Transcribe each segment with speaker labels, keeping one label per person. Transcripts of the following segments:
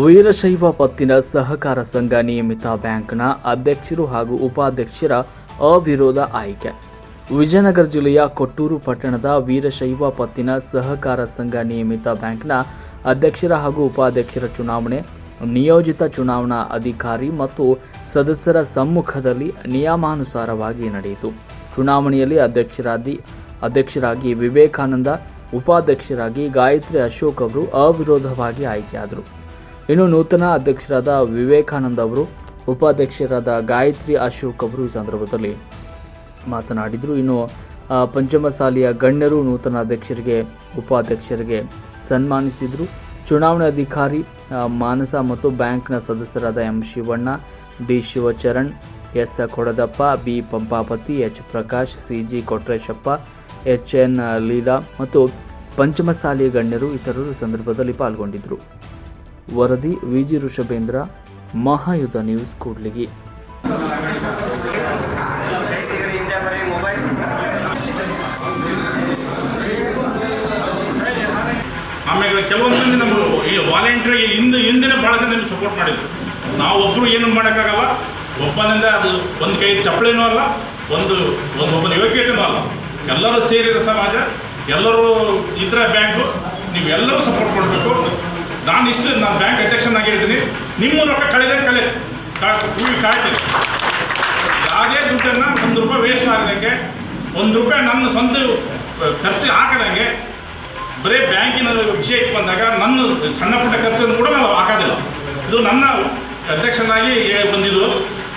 Speaker 1: ವೀರಶೈವ ಪತ್ತಿನ ಸಹಕಾರ ಸಂಘ ನಿಯಮಿತ ಬ್ಯಾಂಕ್ನ ಅಧ್ಯಕ್ಷರು ಹಾಗೂ ಉಪಾಧ್ಯಕ್ಷರ ಅವಿರೋಧ ಆಯ್ಕೆ. ವಿಜಯನಗರ ಜಿಲ್ಲೆಯ ಕೊಟ್ಟೂರು ಪಟ್ಟಣದ ವೀರಶೈವ ಪತ್ತಿನ ಸಹಕಾರ ಸಂಘ ನಿಯಮಿತ ಬ್ಯಾಂಕ್ನ ಅಧ್ಯಕ್ಷರ ಹಾಗೂ ಉಪಾಧ್ಯಕ್ಷರ ಚುನಾವಣೆ, ನಿಯೋಜಿತ ಚುನಾವಣಾ ಅಧಿಕಾರಿ ಮತ್ತು ಸದಸ್ಯರ ಸಮ್ಮುಖದಲ್ಲಿ ನಿಯಮಾನುಸಾರವಾಗಿ ನಡೆಯಿತು. ಚುನಾವಣೆಯಲ್ಲಿ ಅಧ್ಯಕ್ಷರಾದಿ, ಅಧ್ಯಕ್ಷರಾಗಿ ವಿವೇಕಾನಂದ, ಉಪಾಧ್ಯಕ್ಷರಾಗಿ ಗಾಯತ್ರಿ ಅಶೋಕ್ ಅವರು ಅವಿರೋಧವಾಗಿ ಆಯ್ಕೆಯಾದರು. ಇನ್ನು ನೂತನ ಅಧ್ಯಕ್ಷರಾದ ವಿವೇಕಾನಂದ ಅವರು, ಉಪಾಧ್ಯಕ್ಷರಾದ ಗಾಯತ್ರಿ ಅಶೋಕ್ ಅವರು ಈ ಸಂದರ್ಭದಲ್ಲಿ ಮಾತನಾಡಿದರು. ಇನ್ನು ಪಂಚಮಸಾಲಿಯ ಗಣ್ಯರು ನೂತನ ಅಧ್ಯಕ್ಷರಿಗೆ, ಉಪಾಧ್ಯಕ್ಷರಿಗೆ ಸನ್ಮಾನಿಸಿದರು. ಚುನಾವಣೆ ಅಧಿಕಾರಿ ಮಾನಸ ಮತ್ತು ಬ್ಯಾಂಕ್ನ ಸದಸ್ಯರಾದ M Shivanna, D Shivacharan, S Kodadappa, B Pampapathi, H Prakash, C G Kotreshappa, H N Leela ಮತ್ತು ಪಂಚಮಸಾಲಿಯ ಗಣ್ಯರು ಇತರರು ಸಂದರ್ಭದಲ್ಲಿ ಪಾಲ್ಗೊಂಡಿದ್ದರು ವರದಿ V G Rishabhendra, Mahayudha news Kudligi.
Speaker 2: ಆಮೇಲೆ ಕೆಲವೊಂದು ನಮ್ಮ ಈ ವಾಲಂಟಿಯರ್ಗೆ ಹಿಂದೆ ಹಿಂದಿನ ಭಾಳ ಜನ ನಿಮ್ಗೆ ಸಪೋರ್ಟ್ ಮಾಡಿದ್ರು. ನಾವು ಒಬ್ಬರು ಏನು ಮಾಡೋಕ್ಕಾಗಲ್ಲ, ಒಬ್ಬನಿಂದ ಅದು ಒಂದು ಕೈ ಚಪ್ಪಲಿನೂ ಅಲ್ಲ, ಒಂದು ಒಂದು ಒಬ್ಬನ ಯೋಗ್ಯತೆನೂ ಅಲ್ಲ. ಎಲ್ಲರೂ ಸೇರಿದ ಸಮಾಜ, ಎಲ್ಲರೂ ಇತರ ಬ್ಯಾಂಕು ನೀವೆಲ್ಲರೂ ಸಪೋರ್ಟ್ ಮಾಡಬೇಕು ನಾನು ಇಷ್ಟು ನಾನು ಬ್ಯಾಂಕ್ ಅಧ್ಯಕ್ಷನಾಗಿ ಹೇಳ್ತೀನಿ ನಿಮ್ಮ ರೊಕ್ಕ ಕಳೆದೇ ಕಲೆ ಕಾಯ್ತೀನಿ ಯಾವುದೇ ದುಡ್ಡನ್ನು ಒಂದು ರೂಪಾಯಿ ವೇಸ್ಟ್ ಆಗದಂಗೆ ಒಂದು ರೂಪಾಯಿ ನನ್ನ ಸ್ವಂತ ಖರ್ಚು ಹಾಕದಂಗೆ, ಬರೀ ಬ್ಯಾಂಕಿನ ವಿಷಯಕ್ಕೆ ಬಂದಾಗ ನನ್ನ ಸಣ್ಣ ಪುಟ್ಟ ಖರ್ಚನ್ನು ಕೂಡ ನಾವು ಹಾಕೋದಿಲ್ಲ. ಇದು ನನ್ನ ಅಧ್ಯಕ್ಷನಾಗಿ ಬಂದಿದ್ದು.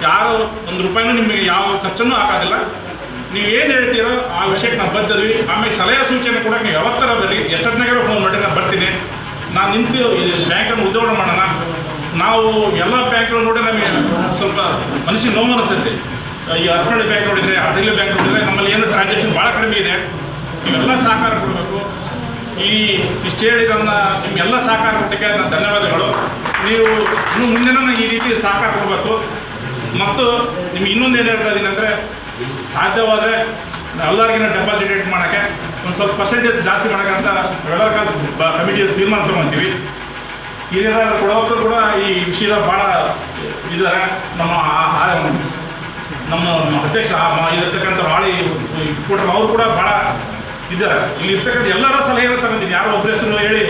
Speaker 2: ಯಾರು ಒಂದು ರೂಪಾಯಿನೂ ನಿಮಗೆ ಯಾವ ಖರ್ಚನ್ನು ಹಾಕೋದಿಲ್ಲ. ನೀವು ಏನು ಹೇಳ್ತೀರೋ ಆ ವಿಷಯಕ್ಕೆ ನಾವು ಬಂದಿದ್ವಿ ಆಮೇಲೆ ಸಲಹೆ ಸೂಚನೆ ಕೂಡ ನೀವು ಯಾವತ್ತರ ಬರ್ರಿ ನಾನು ನಿಂತು ಈ ಬ್ಯಾಂಕನ್ನು ಉದ್ಯೋಗ ಮಾಡೋಣ. ನಾವು ಎಲ್ಲ ಬ್ಯಾಂಕ್ಗಳು ನೋಡಿ ನಮಗೆ ಸ್ವಲ್ಪ ಮನಸ್ಸಿಗೆ ನೋವು ಅನಿಸ್ತೈತೆ. ಈ ಅರ್ಪಣೆ ಬ್ಯಾಂಕ್ ನೋಡಿದರೆ ಅದರಲ್ಲಿ ಬ್ಯಾಂಕ್ ನೋಡಿದರೆ ನಮ್ಮಲ್ಲಿ ಏನು ಟ್ರಾನ್ಸಾಕ್ಷನ್ ಭಾಳ ಕಡಿಮೆ ಇದೆ. ನೀವೆಲ್ಲ ಸಹಕಾರ ಕೊಡಬೇಕು. ಈ ಇಷ್ಟು ಹೇಳಿ ನನ್ನ ನಿಮ್ಗೆಲ್ಲ ಸಹಕಾರ ಕೊಟ್ಟಕ್ಕೆ ನನ್ನ ಧನ್ಯವಾದಗಳು. ನೀವು ಇನ್ನು ಮುಂದೆ ನನಗೆ ಈ ರೀತಿ ಸಹಕಾರ ಕೊಡಬೇಕು. ಮತ್ತು ನಿಮ್ಗೆ ಇನ್ನೊಂದು ಏನು ಹೇಳ್ತಾ ಇದ್ದೀನಿ ಅಂದರೆ ಸಾಧ್ಯವಾದರೆ ಎಲ್ಲರಿಗಿನ ಡೆಪಾಸಿಟೇಟ್ ಮಾಡೋಕ್ಕೆ ಒಂದು ಸ್ವಲ್ಪ ಪರ್ಸೆಂಟೇಜ್ ಜಾಸ್ತಿ ಮಾಡೋಕ್ಕಂತ ವೆಲ್ಲರ್ ಕಾಲ್ ಕಮಿಟಿ ತೀರ್ಮಾನ ತೊಗೊತೀವಿ. ಹಿರಿಯರ ಕೊಡೋಕ್ಕೂ ಕೂಡ ಈ ವಿಷಯದ ಭಾಳ ಇದ್ದಾರೆ ನಮ್ಮ ನಮ್ಮ ಅಧ್ಯಕ್ಷ ಇಲ್ಲಿರ್ತಕ್ಕಂಥ ಹಾಳಿ ಕೊಟ್ಟರು ಅವರು ಕೂಡ ಭಾಳ ಇದ್ದಾರೆ ಇಲ್ಲಿ ಇರ್ತಕ್ಕಂಥ ಎಲ್ಲರ ಸಲಹೆ ತಗೊಂತೀನಿ. ಯಾರು ಒಬ್ಬರ ಹೆಸರು ಹೇಳಿ,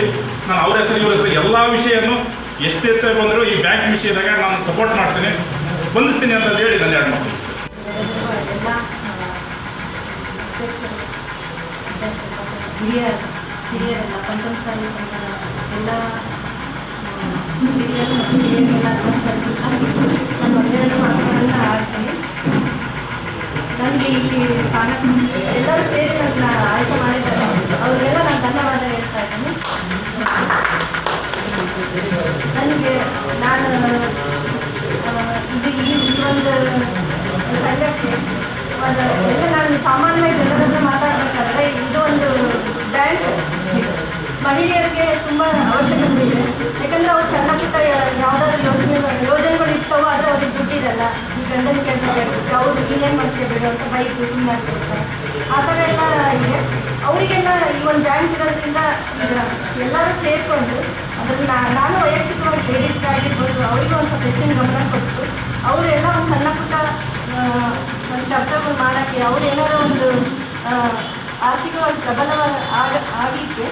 Speaker 2: ನಾನು ಅವ್ರ ಹೆಸರು, ಇವ್ರ ಹೆಸರು, ಎಲ್ಲ ವಿಷಯವನ್ನು ಎಷ್ಟೇ ಬಂದರೂ ಈ ಬ್ಯಾಂಕ್ ವಿಷಯದಾಗ ನಾನು ಸಪೋರ್ಟ್ ಮಾಡ್ತೀನಿ. ಸ್ಪಂದಿಸ್ತೀನಿ ಅಂತ ಹೇಳಿ ನಾನು ಎರಡು ಮಾತು
Speaker 3: ಎಲ್ಲ ಹಿರಿಯ ಹಿರಿಯರೆಲ್ಲ ಪಂಚಮ ಸಾಲಿ ಸಂಘದ ಎಲ್ಲ ಹಿರಿಯರು ಮತ್ತು ಹಿರಿಯರೆಲ್ಲ ನಾನು ಒಂದೆರಡು ಮಾತುಗಳನ್ನು ಆಡ್ತೀನಿ ನನಗೆ ಇಲ್ಲಿ ಸ್ಥಾನ ಎಲ್ಲರೂ ಸೇರಿ ನನ್ನ ಆಯ್ಕೆ ಮಾಡಿದ್ದಾರೆ ಅವರೆಲ್ಲ ನಾನು ಧನ್ಯವಾದ ಹೇಳ್ತಾ ಇದ್ದೀನಿ ನನಗೆ ನಾನು ಇದು ಈ ಒಂದು ಸಂಘಕ್ಕೆ ಅದು ಜನರನ್ನು ಮಾತಾಡಬೇಕಾದ್ರೆ ಇದು ಒಂದು ಬ್ಯಾಂಕ್ ಮಹಿಳೆಯರಿಗೆ ತುಂಬ ಅವಶ್ಯಕತೆ ಇದೆ ಯಾಕಂದರೆ ಅವ್ರು ಸಣ್ಣ ಪುಟ್ಟ ಯಾವ್ದಾದ್ರು ಯೋಜನೆಗಳು ಯೋಜನೆಗಳು ಇರ್ತಾವೋ ಆದರೆ ಅವ್ರಿಗೆ ದುಡ್ಡಿರಲ್ಲ. ಈ ಗಂಡನ ಕೇಳ್ಬೇಕು ಅವ್ರು ನೀನೇನು ಮಾಡ್ಕೋಬೇಕು ಅಂತ ಬೈದು ಸುಮ್ಮನೆ ಆಗ್ತಿರ್ತಾರೆ. ಆ ಥರ ಎಲ್ಲ ಇದೆ. ಅವರಿಗೆಲ್ಲ ಈ ಒಂದು ಬ್ಯಾಂಕ್ ಇರೋದ್ರಿಂದ ಈಗ ಎಲ್ಲರೂ ಸೇರಿಕೊಂಡು ಅದನ್ನು ನಾನು ವೈಯಕ್ತಿಕವಾಗಿ ಲೇಡೀಸ್ಗಾಗಿರ್ಬೋದು ಅವರಿಗೂ ಒಂದು ಸ್ವಲ್ಪ ಹೆಚ್ಚಿನ ಗಮನ ಕೊಟ್ಟು ಅವರೆಲ್ಲ ಒಂದು ಸಣ್ಣ ಪುಟ್ಟ ಕರ್ತವ್ಯ ಮಾಡೋಕ್ಕೆ ಅವ್ರು ಏನಾರೋ ಒಂದು ಆರ್ಥಿಕವಾಗಿ ಪ್ರಬಲವಾಗಿ ಆಗ, ಆಗಲಿಕ್ಕೆ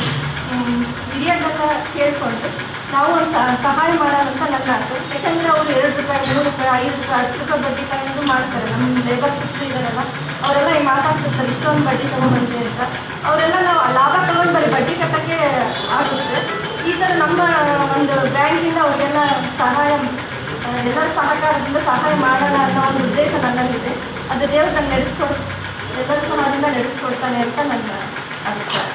Speaker 3: ಹಿರಿಯರನ್ನೆಲ್ಲ ಕೇಳಿಕೊಂಡು ನಾವು ಒಂದು ಸಹಾಯ ಮಾಡೋದಂತ ಅಂತ ನನ್ನ ಆಸೆ. ಯಾಕಂದರೆ ಅವರು ಎರಡು ರೂಪಾಯಿ, ಮೂರು ರೂಪಾಯಿ, ಐದು ರೂಪಾಯಿ, ಹತ್ತು ರೂಪಾಯಿ ಬಡ್ಡಿ ತಗೊಂಡು ಮಾಡ್ತಾರೆ. ನಮ್ಮ ಲೇಬರ್ ಸಿಕ್ತು ಇದಾರಲ್ಲ ಅವರೆಲ್ಲ ಈ ಮಾತಾಡ್ತಿರ್ತಾರೆ, ಇಷ್ಟೊಂದು ಬಡ್ಡಿ ತೊಗೊಂಡ್ಬಂದೆ ಅಂತ. ಅವರೆಲ್ಲ ನಾವು ಲಾಭ ತೊಗೊಂಡು ಬರೀ ಬಡ್ಡಿ ಕಟ್ಟೋಕ್ಕೆ ಆಗುತ್ತೆ. ಈ ಥರ ನಮ್ಮ ಒಂದು ಬ್ಯಾಂಕಿಂದ ಅವರಿಗೆಲ್ಲ ಸಹಾಯ ಎಲ್ಲ ಎಲ್ಲರ ಸಹಕಾರದಿಂದ ಸಹಾಯ ಮಾಡೋಣ ನನ್ನಲ್ಲಿದೆ ಅದು ದೇವರು ನನ್ನ ನಡೆಸ್ಕೊಡ್ ಎಲ್ಲರ ಸಹಾಯದಿಂದ ನಡೆಸ್ಕೊಡ್ತಾನೆ ಅಂತ ನನ್ನ ಅಭಿಪ್ರಾಯ